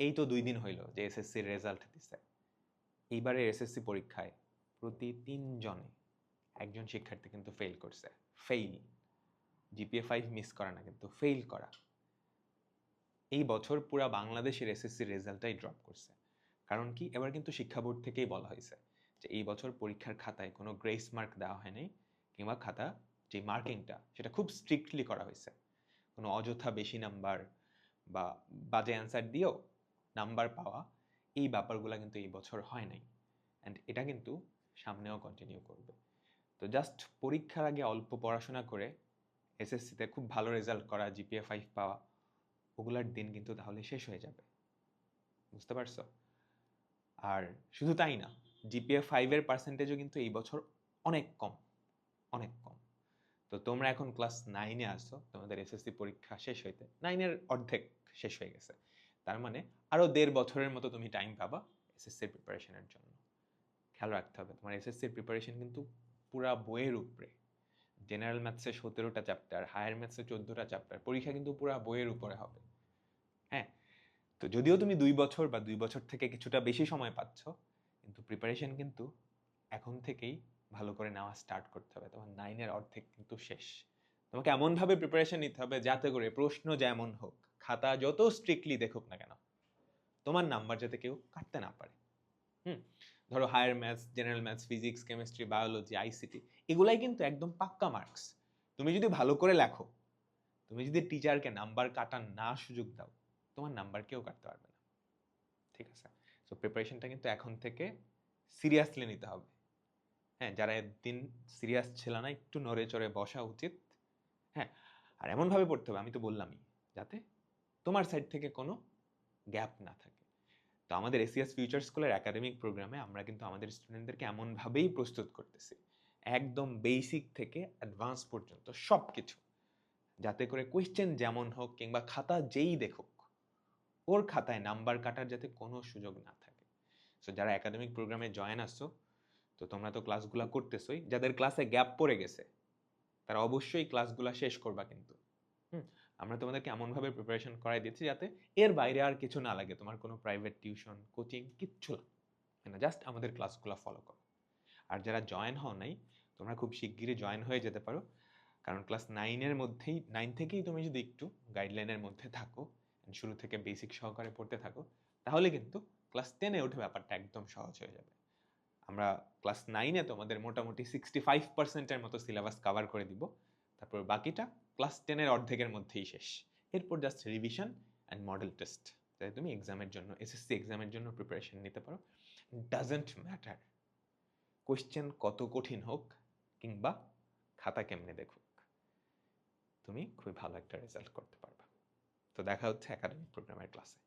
এই তো দুই দিন হইল যে এসএসসির রেজাল্ট দিছে। এইবারের এসএসসি পরীক্ষায় প্রতি তিনজনে একজন শিক্ষার্থী কিন্তু ফেল করছে। ফেইল জিপিএ ফাইভ মিস করা না, কিন্তু ফেইল করা। এই বছর পুরা বাংলাদেশের এসএসসির রেজাল্টটাই ড্রপ করছে। কারণ কি? এবার কিন্তু শিক্ষা বোর্ড থেকেই বলা হয়েছে যে এই বছর পরীক্ষার খাতায় কোনো গ্রেস মার্ক দেওয়া হয়নি কিংবা খাতা যে মার্কিংটা সেটা খুব স্ট্রিক্টলি করা হয়েছে। কোনো অযথা বেশি নাম্বার বা বাজে অ্যান্সার দিয়েও নাম্বার পাওয়া, এই ব্যাপারগুলো কিন্তু এই বছর হয় নাই। অ্যান্ড এটা কিন্তু সামনেও কন্টিনিউ করবে। তো জাস্ট পরীক্ষার আগে অল্প পড়াশোনা করে এসএসসিতে খুব ভালো রেজাল্ট করা জিপিএ ফাইভ পাওয়া, ওগুলার দিন কিন্তু তাহলে শেষ হয়ে যাবে। বুঝতে পারছ? আর শুধু তাই না জিপিএ ফাইভের পার্সেন্টেজও কিন্তু এই বছর অনেক কম অনেক কম। তো তোমরা এখন ক্লাস নাইনে আসছো তোমাদের এসএসসি পরীক্ষা শেষ হইতে নাইনের অর্ধেক শেষ হয়ে গেছে। তার মানে আরও দেড় বছরের মতো তুমি টাইম পাবা এসএসসির প্রিপারেশনের জন্য। খেয়াল রাখতে হবে, তোমার এসএসসির প্রিপারেশন কিন্তু পুরা বইয়ের উপরে। জেনারেল ম্যাথসে সতেরোটা চ্যাপ্টার হায়ার ম্যাথসে চোদ্দোটা চ্যাপ্টার পরীক্ষা কিন্তু পুরা বইয়ের উপরে হবে। হ্যাঁ? তো যদিও তুমি দুই বছর বা দুই বছর থেকে কিছুটা বেশি সময় পাচ্ছ, কিন্তু প্রিপারেশন কিন্তু এখন থেকেই ভালো করে নেওয়া স্টার্ট করতে হবে। তোমার নাইনের অর্ধেক কিন্তু শেষ। তোমাকে এমনভাবে প্রিপারেশন নিতে হবে যাতে করে প্রশ্ন যেমন হোক খাতা যত স্ট্রিক্টলি দেখুক না কেন, তোমার নাম্বার যাতে কেউ কাটতে না পারে। হুম, ধরো higher maths general maths physics chemistry biology ICT এগুলাই কিন্তু একদম পাক্কা মার্কস তুমি যদি ভালো করে লেখো, তুমি যদি টিচারকে নাম্বার কাটার না সুযোগ দাও, তোমার নাম্বার কেউ কাটতে পারবে না। ঠিক আছে? সো প্রিপারেশনটা কিন্তু এখন থেকে সিরিয়াসলি নিতে হবে। হ্যাঁ যারা একদিন সিরিয়াস ছিল না, একটু নড়ে চড়ে বসা উচিত। হ্যাঁ আর এমনভাবে পড়তে হবে, আমি তো বললামই, যাতে তোমার সাইড থেকে কোনো গ্যাপ না থাকে। তো আমাদের এসিএস ফিউচার স্কুলের একাডেমিক প্রোগ্রামে আমরা কিন্তু আমাদের স্টুডেন্টদেরকে এমনভাবেই প্রস্তুত করতেছি, একদম বেসিক থেকে অ্যাডভান্স পর্যন্ত সব কিছু যাতে করে কোয়েশ্চেন যেমন হোক কিংবা খাতা যেই দেখুক, ওর খাতায় নাম্বার কাটার যাতে কোনো সুযোগ না থাকে। সো যারা একাডেমিক প্রোগ্রামে জয়েন আসছো তো তোমরা তো ক্লাসগুলো করতেছোই। যাদের ক্লাসে গ্যাপ পড়ে গেছে, তারা অবশ্যই ক্লাসগুলো শেষ করবা কিন্তু। হুম? আমরা তোমাদেরকে এমনভাবে প্রিপারেশন করাই দিচ্ছি যাতে এর বাইরে আর কিছু না লাগে। তোমার কোনো প্রাইভেট টিউশন কোচিং কিচ্ছু না। জাস্ট আমাদের ক্লাসগুলো ফলো করো। আর যারা জয়েন হও নাই, তোমরা খুব শিগগিরই জয়েন হয়ে যেতে পারো। কারণ ক্লাস নাইনের মধ্যেই নাইন থেকেই তুমি যদি একটু গাইডলাইনের মধ্যে থাকো শুরু থেকে বেসিক সহকারে পড়তে থাকো, তাহলে কিন্তু ক্লাস টেনে উঠে ব্যাপারটা একদম সহজ হয়ে যাবে। আমরা ক্লাস নাইনে তোমাদের মোটামুটি সিক্সটি ফাইভ পার্সেন্টের মতো সিলেবাস কভার করে দিব। তারপর বাকিটা ক্লাস টেনের অর্ধেকের মধ্যেই শেষ। এরপর just revision and model test যাতে তুমি এক্সামের জন্য এসএসসি এক্সামের জন্য প্রিপারেশন নিতে পারো। ডাজেন্ট ম্যাটার কোয়েশ্চেন কত কঠিন হোক কিংবা খাতা কেমনে দেখুক, তুমি খুবই ভালো একটা রেজাল্ট করতে পারবে। তো দেখা হচ্ছে একাডেমিক প্রোগ্রামের ক্লাসে